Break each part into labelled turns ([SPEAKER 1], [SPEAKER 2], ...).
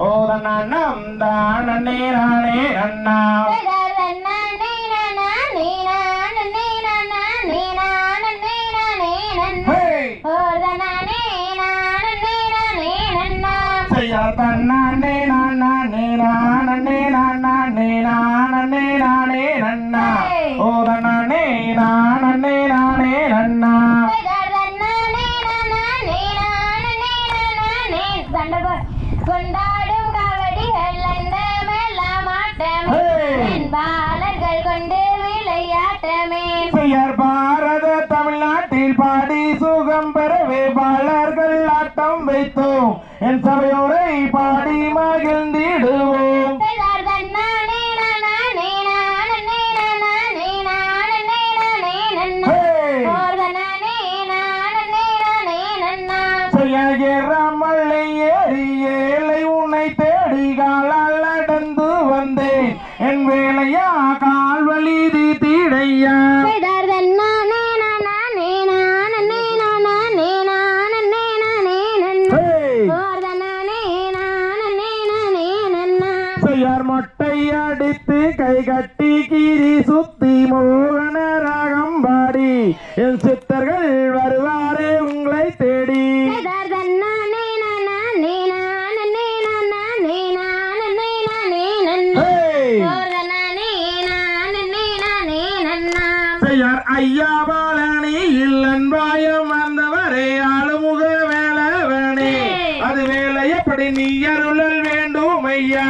[SPEAKER 1] ஓ தன்னம் தானே நானே நன்னா ஹே செய்யார் தன்னானே
[SPEAKER 2] கொண்டாடும் காவடிகள் அந்த மேலாமாட்டம் பாலர்கள் கொண்டு விளையாட்டமே
[SPEAKER 1] பெயர் பாரத தமிழ்நாட்டில் பாடி சுகம் பெறவே பாலர்கள் ஆட்டம் வைத்தோம் என் சபையோரை பாடி மகிழ்ந்திடுவோம் மல்லை ஏறி ஏழை உன்னை தேடி காலால் நடந்து வந்தேன். என் வேலையா கால் வலி தீடையா மொட்டை அடித்து கை கட்டி கீரி சுத்தி மோகன ராகம் பாடி. என் ஐயா பாலனி இல்லன் பாயம் வந்தவரே ஆளுமுக வேலவனே. அது வேலை எப்படி நீ அருளல் வேண்டும் ஐயா?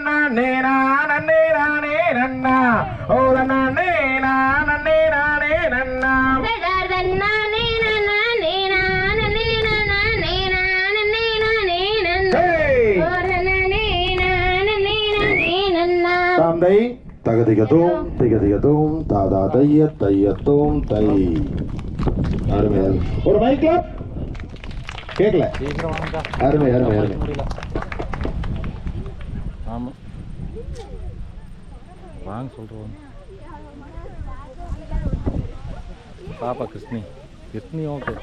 [SPEAKER 1] நானே
[SPEAKER 3] தந்தை. தகதிகதோம் திகதிகதோம் தாதா தைய தையத்தோம் தை. அருமை ஒரு மைக்ல கேட்கல அருமை அருமை அருமை.
[SPEAKER 4] ஆமாம் வாங்க சொல்கிறோம் பாப்பா கிருஷ்ணி. கிருஷ்ணி ஓகே